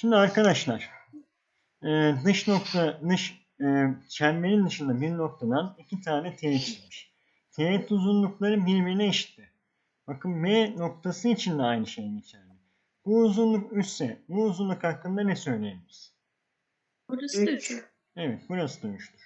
Şimdi arkadaşlar e, dış nokta dış e, çemberin dışında bir noktadan iki tane teğet çizmiş. Teğet uzunlukları birbirine eşitti. Bakın M noktası için de aynı şey geçerli. Bu uzunluk 3 ise bu uzunluk hakkında ne söyleyebiliriz? Burası da Üç. 3. Evet burası da 3'tür.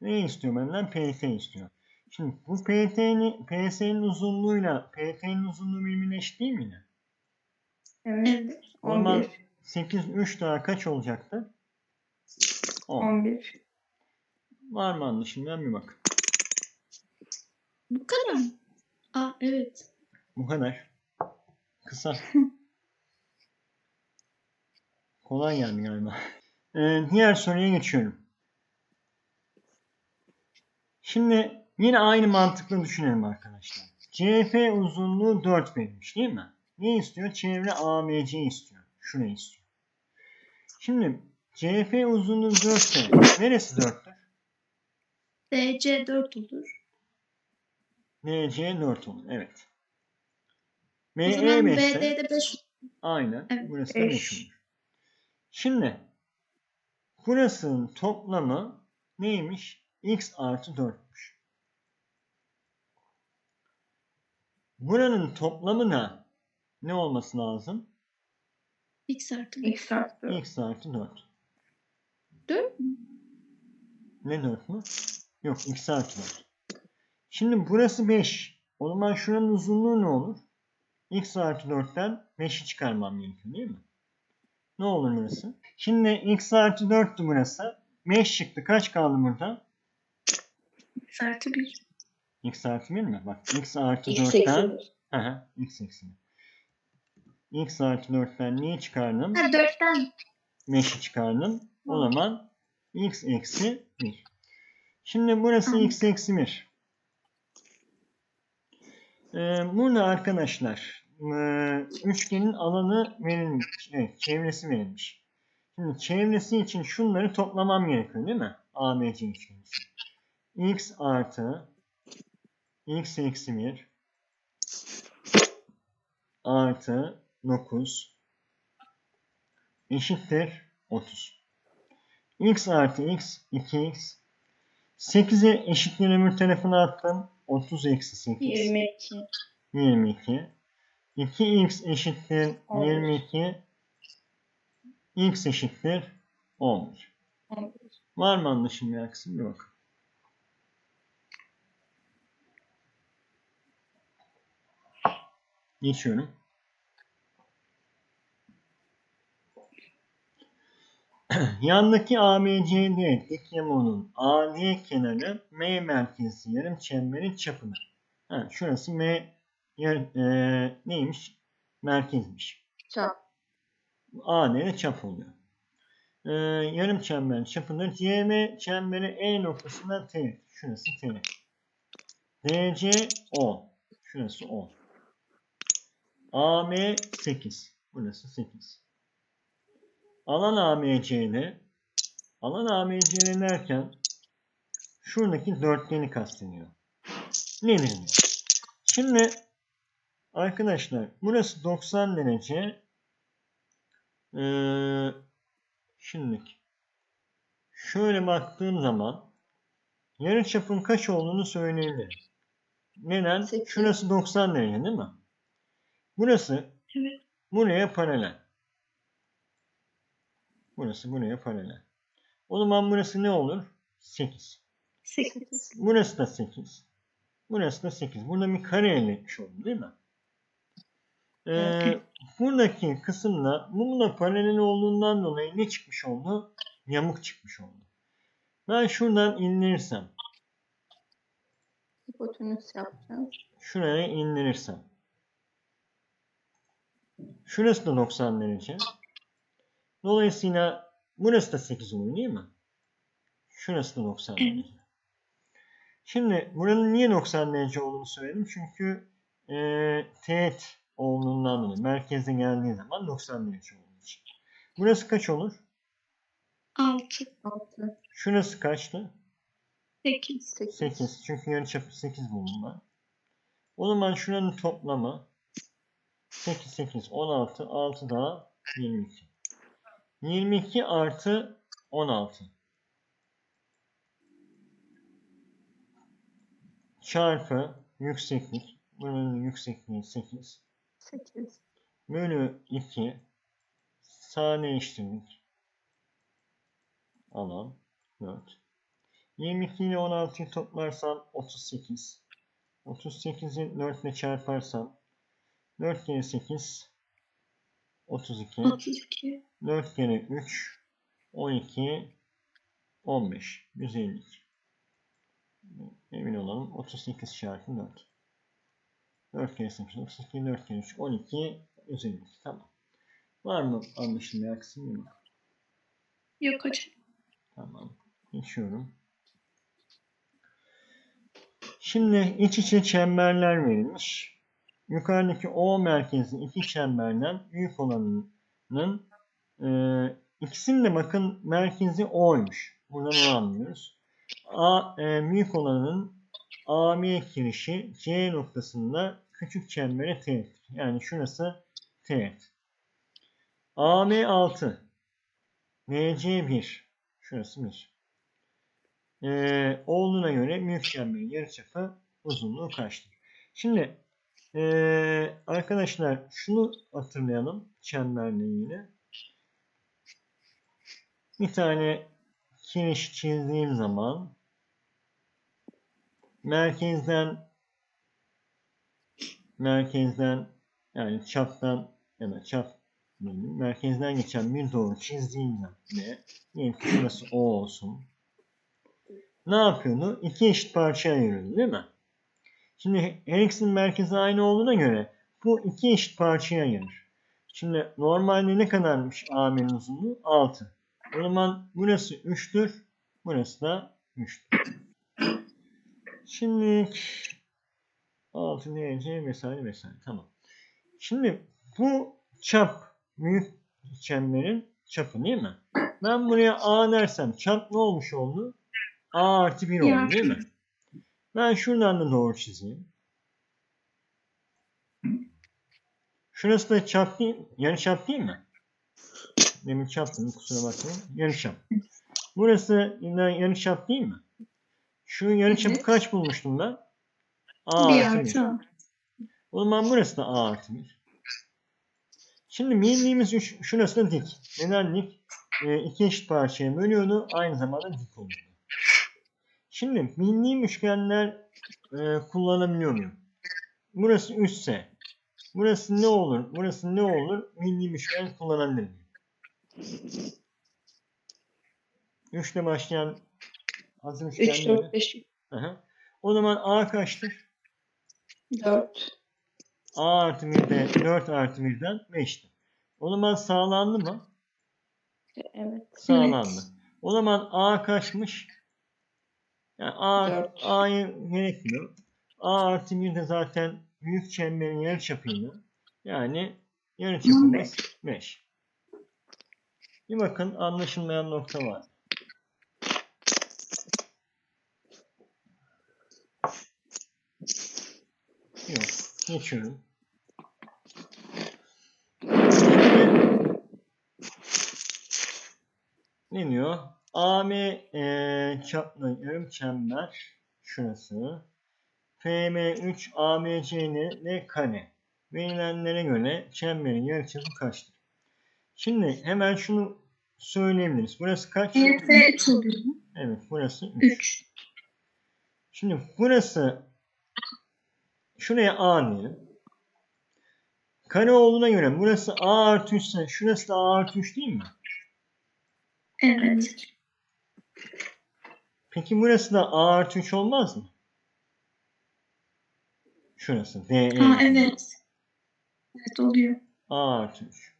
Ne istiyor benden? PT istiyor. Şimdi bu PT'nin PS'nin uzunluğuyla PT'nin uzunluğu birbirine eşit değil mi yine? Evet. O zaman 11. 8 3 daha kaç olacaktı? 10. 11. Var mı anlaşılmayan bir bak. Bu kadar mı? Aa evet. Bu kadar. Kısa. Kolay geldi galiba. Ee, diğer soruya geçiyorum. Şimdi yine aynı mantıkla düşünelim arkadaşlar. CF uzunluğu 4 verilmiş değil mi? Ne istiyor? Çevre ABC istiyor. Şurayı istiyor. Şimdi CF uzunluğu 4 ise neresi 4'tür? DC 4 olur. DC 4 olur. Evet. Zaman 5 ise BD'de 5 Aynen. Evet, burası da beş. 5 olur. Şimdi burasının toplamı neymiş? x artı 4'müş. Buranın toplamı da ne olması lazım? x artı 5. X artı 4. x artı 4. 4 mü? Ne 4 mü? Yok x artı 4. Şimdi burası 5. O zaman şuranın uzunluğu ne olur? x artı 4'ten 5'i çıkarmam gerekiyor değil mi? Ne olur burası? Şimdi x artı 4'tü burası. 5 çıktı. Kaç kaldı burada? x artı 1. x artı 1 mi? Bak x artı X 4'ten eksi Hı hı, x eksi. bir. X artı 4'ten neyi çıkardım? Ha 4'ten. 5'i çıkardım. O zaman x eksi 1. Şimdi burası x eksi 1. Ee, burada arkadaşlar e, üçgenin alanı verilmiş. Evet, çevresi verilmiş. Şimdi çevresi için şunları toplamam gerekiyor değil mi? ABC üçgeni için. x artı x eksi 1 artı 9 eşittir 30. x artı x 2x 8'i eşitliğin öbür tarafına attım. 30 eksi 8 22. 22 2x eşittir 11. 22 x eşittir 11. 11. Var mı anlaşılmayan kısım? Bakın. Geçiyorum. Yandaki ABCD diklemonun AD kenarı M merkezli yarım çemberin çapıdır. Ha, şurası M yar, e, neymiş? Merkezmiş. Çap. AD de çap oluyor. Ee, yarım çemberin çapıdır. CM çemberi E noktasından teğet. Şurası teğet. DC 10. Şurası 10. AM 8. Burası 8. Alan AMC'de alan AMC'de derken şuradaki dörtgeni kastediyor. Nedir diyor. Şimdi arkadaşlar burası 90 derece ee, şimdi şöyle baktığım zaman yarıçapın kaç olduğunu söyleyebilirim. Neden? Şurası 90 derece değil mi? Burası Evet. buraya paralel. Burası buraya paralel. O zaman burası ne olur? 8. 8. Burası da 8. Burası da 8. Burada bir kare elde etmiş oldum değil mi? Ee, buradaki kısımda bununla paralel olduğundan dolayı ne çıkmış oldu? Yamuk çıkmış oldu. Ben şuradan indirirsem, Hipotenüs yapacağız. şuraya indirirsem. Şurası da 90 derece. Dolayısıyla burası da 8 olur değil mi? Şurası da 90 Evet. derece. Şimdi buranın niye 90 derece olduğunu söyledim. Çünkü e, teğet olduğundan dolayı merkeze geldiği zaman 90 derece olduğu için. Burası kaç olur? 6. 6. Şurası kaçtı? 8. 8. 8. Çünkü yarıçapı 8 buldum ben. O zaman şuranın toplamı 8, 8, 16, 6 daha 22. 22 artı 16. Çarpı yükseklik. Bunun yüksekliği 8. 8. Bölü 2. Sadeleştirdik. Alan 4. 22 ile 16'yı toplarsam 38. 38'i 4 ile çarparsam 4 kere 8 32. 32. 4 kere 3 12 15 152 emin olalım. 38 çarpı 4 4 kere 8 32 4 kere 3 12 152 tamam. Var mı anlaşılmayan kısım yok Yok hocam. tamam. Geçiyorum. Şimdi iç içe çemberler verilmiş yukarıdaki O merkezli iki çemberden büyük olanının e, ikisinin de bakın merkezi O'ymuş. Buradan onu anlıyoruz. A, e, büyük olanın AM kirişi C noktasında küçük çembere teğet. Yani şurası teğet. AM 6 MC 1 şurası 1 e, olduğuna göre büyük çemberin yarıçapı uzunluğu kaçtır? Şimdi ee, arkadaşlar şunu hatırlayalım çemberle ilgili. Bir tane kiriş çizdiğim zaman merkezden merkezden yani çaptan ya da çap merkezden geçen bir doğru çizdiğim zaman ne? Diyelim ki şurası O olsun. Ne yapıyordu? İki eşit parçaya ayırıyordu değil mi? Şimdi her merkezi aynı olduğuna göre bu iki eşit parçaya ayırır. Şimdi normalde ne kadarmış AM'nin uzunluğu? 6. O zaman burası 3'tür. Burası da 3'tür. Şimdi 6 derece vesaire vesaire. Tamam. Şimdi bu çap büyük çemberin çapı değil mi? Ben buraya A dersem çap ne olmuş oldu? A artı 1 oldu değil mi? Ben şuradan da doğru çizeyim. Şurası da çap değil, yarı çap değil mi? Demin çaptım kusura bakmayın. Yarı çap. Burası yine yarı çap değil mi? Şu yarı çapı Evet. kaç bulmuştum ben? A Bir artı 1. artı A. O zaman burası da A artı 1. Şimdi bildiğimiz şurası da dik. Neden dik? E, iki eşit parçaya bölüyordu. Aynı zamanda dik oluyordu. Şimdi bildiğim üçgenler e, kullanabiliyor muyum? Burası üstse. Burası ne olur? Burası ne olur? Bildiğim üçgen kullanabilir miyim? Üçle başlayan hazır 3, üçgenleri. 4, 5, Aha. O zaman A kaçtır? 4. A artı 1'de 4 artı 1'den 5'ti. O zaman sağlandı mı? Evet. Sağlandı. O zaman A kaçmış? Yani A, Dört. A'yı gerekmiyor. A artı 1 de zaten büyük çemberin yarıçapıydı. Yani yarıçapımız 5. Bir bakın anlaşılmayan nokta var. Yok. Geçiyorum. Ne diyor? AM e, çaplı yarım çember şurası. FM3 AMC ne, kare. Verilenlere göre çemberin yarıçapı kaçtır? Şimdi hemen şunu söyleyebiliriz. Burası kaç? EF 3 oluyor. Evet burası 3. 3. Şimdi burası şuraya A diyelim. Kare olduğuna göre burası A artı 3 ise şurası da A artı 3 değil mi? Evet. Peki burası da A artı 3 olmaz mı? Şurası D, E. Ha evet. Evet oluyor. A artı 3.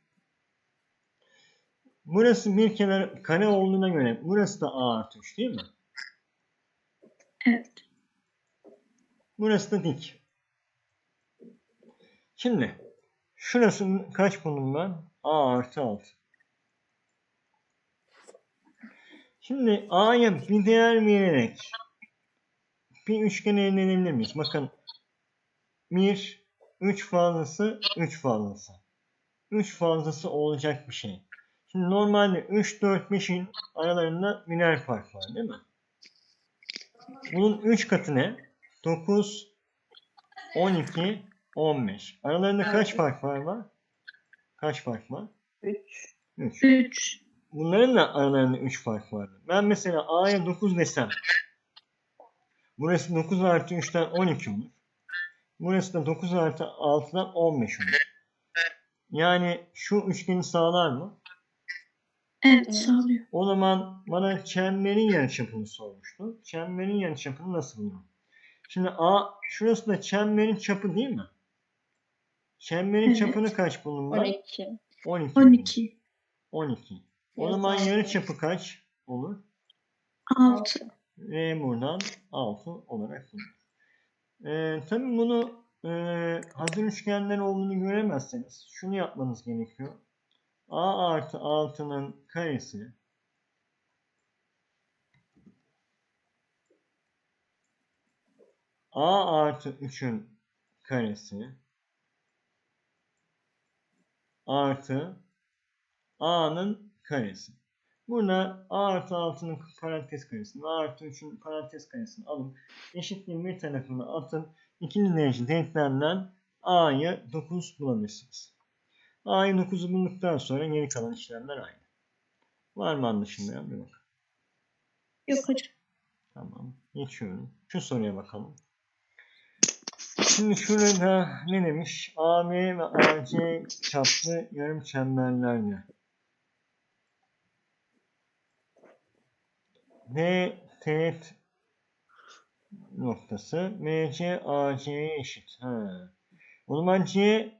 Burası bir kenar kare olduğuna göre burası da A artı 3 değil mi? Evet. Burası da dik. Şimdi şurası kaç ben? A artı 6. Şimdi A'ya bir değer vererek bir üçgen elde edebilir miyiz? Bakın 1, 3 fazlası, 3 fazlası. 3 fazlası olacak bir şey. Şimdi normalde 3, 4, 5'in aralarında biner fark var değil mi? Bunun 3 katı ne? 9, 12, 15. Aralarında kaç fark var var? Kaç fark var? 3. 3. 3. Bunların da aralarında 3 fark vardı. Ben mesela A'ya 9 desem burası 9 artı 3'ten 12 olur. Burası da 9 artı 6'dan 15 olur. Yani şu üçgeni sağlar mı? Evet sağlıyor. O zaman bana çemberin yarıçapını sormuştu. Çemberin yarıçapını nasıl bulurum? Şimdi A, şurası da çemberin çapı değil mi? Çemberin Evet. çapını kaç ben? 12. 12. buldum. 12. 12. O zaman daha yarıçapı kaç olur? 6. V buradan 6 olarak bulunur. Ee, tabii bunu e, hazır üçgenler olduğunu göremezseniz şunu yapmanız gerekiyor. A artı 6'nın karesi A artı 3'ün karesi artı A'nın karesi. Burada A artı 6'nın parantez karesini, A artı 3'ün parantez karesini alıp eşitliğin bir tarafına atın. İkinci derece denklemden A'yı 9 bulabilirsiniz. A'yı 9'u bulduktan sonra geri kalan işlemler aynı. Var mı anlaşılmayan bir bak. Yok hocam. Tamam. Geçiyorum. Şu soruya bakalım. Şimdi şurada ne demiş? AB ve AC çaplı yarım çemberlerle V teğet noktası MC AC'ye eşit. Ha. O zaman C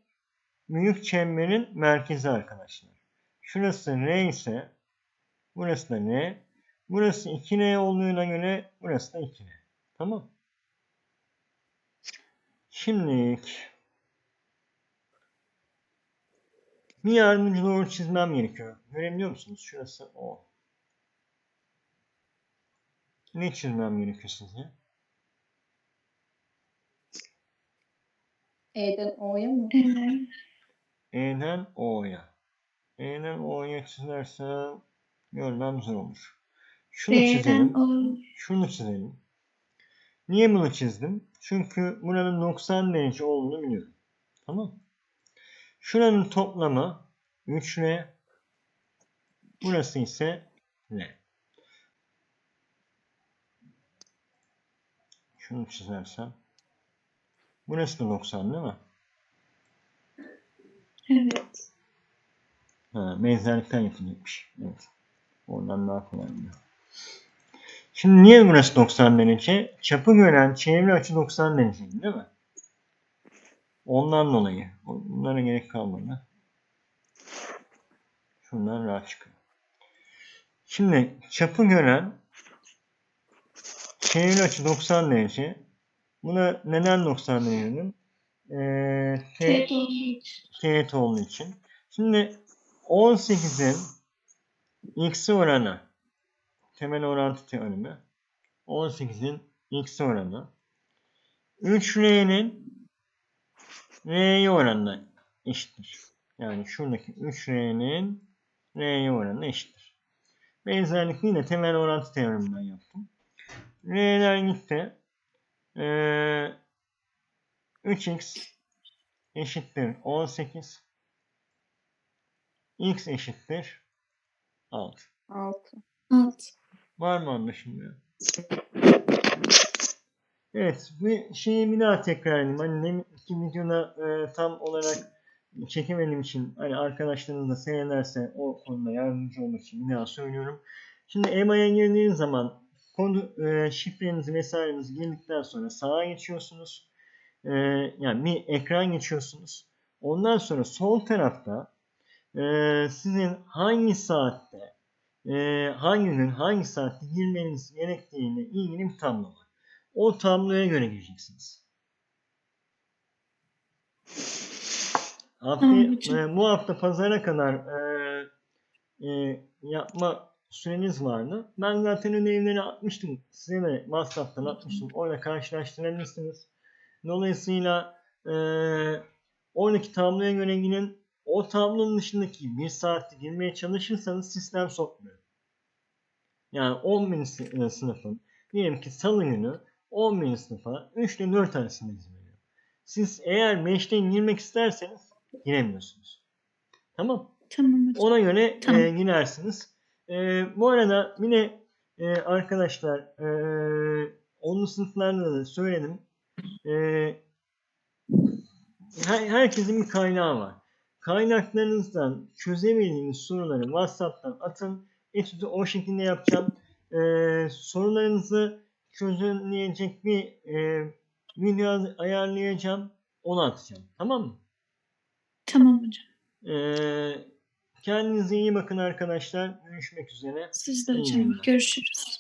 büyük çemberin merkezi arkadaşlar. Şurası R ise burası da N. Burası 2N olduğuna göre burası da 2N. Tamam. Şimdi bir yardımcı doğru çizmem gerekiyor. Görebiliyor musunuz? Şurası O. Ne çizmem gerekiyor sizce? E'den O'ya mı? E'den O'ya. E'den O'ya çizersem görmem zor olur. Şunu çizelim. B'den O. Şunu çizelim. Niye bunu çizdim? Çünkü buranın 90 derece olduğunu biliyorum. Tamam. Şuranın toplamı 3R. Burası ise R. Şunu çizersem. Burası da 90 değil mi? Evet. Ha, benzerlikten yapılmış. Evet. Oradan daha kolay oluyor. Şimdi niye burası 90 derece? Çapı gören çevre açı 90 derece değil mi? Ondan dolayı. Bunlara gerek kalmadı. Şundan rahat çıkıyor. Şimdi çapı gören çevre açı 90 derece. Buna neden 90 derece dedim? Ee, te- Teğet olduğu için. teğet olduğu için. Şimdi 18'in x'i oranı temel orantı teoremi 18'in x'i oranı 3r'nin r'ye oranına eşittir. Yani şuradaki 3r'nin r'ye oranına eşittir. Benzerlik yine temel orantı teoreminden yaptım. R'ler gitti. Ee, 3x eşittir 18 x eşittir 6. 6. 6. Var mı anlaşılmıyor? Evet, bu şeyi bir daha tekrar edeyim. Hani deminki videoda e, tam olarak çekemediğim için hani arkadaşlarınız da seyrederse o konuda yardımcı olmak için bir daha söylüyorum. Şimdi EMA'ya girdiğiniz zaman konu, e, şifrenizi vesairenizi girdikten sonra sağa geçiyorsunuz. E, yani bir ekran geçiyorsunuz. Ondan sonra sol tarafta e, sizin hangi saatte e, hangi gün hangi saatte girmeniz gerektiğiyle ilgili bir tablo var. O tabloya göre gireceksiniz. Hafta, e, bu hafta pazara kadar e, e, yapma süreniz vardı. Ben zaten ödevleri atmıştım. Size de WhatsApp'tan atmıştım. Orada karşılaştırabilirsiniz. Dolayısıyla e, oradaki tabloya göre gidin. o tablonun dışındaki bir saatte girmeye çalışırsanız sistem sokmuyor. Yani 11. sı- e, sınıfın diyelim ki salı günü 11. sınıfa 3 ile 4 arasında izin veriyor. Siz eğer 5'ten girmek isterseniz giremiyorsunuz. Tamam. Tamam hocam. Ona göre Tamam. e, girersiniz. E, bu arada yine e, arkadaşlar e, 10. sınıflarda da söyledim. E, her- herkesin bir kaynağı var. Kaynaklarınızdan çözemediğiniz soruları WhatsApp'tan atın. Etüdü o şekilde yapacağım. E, sorularınızı çözümleyecek bir e, video ayarlayacağım. Onu atacağım. Tamam mı? Tamam hocam. Ee, kendinize iyi bakın arkadaşlar. Görüşmek üzere. Siz de hocam. Görüşürüz.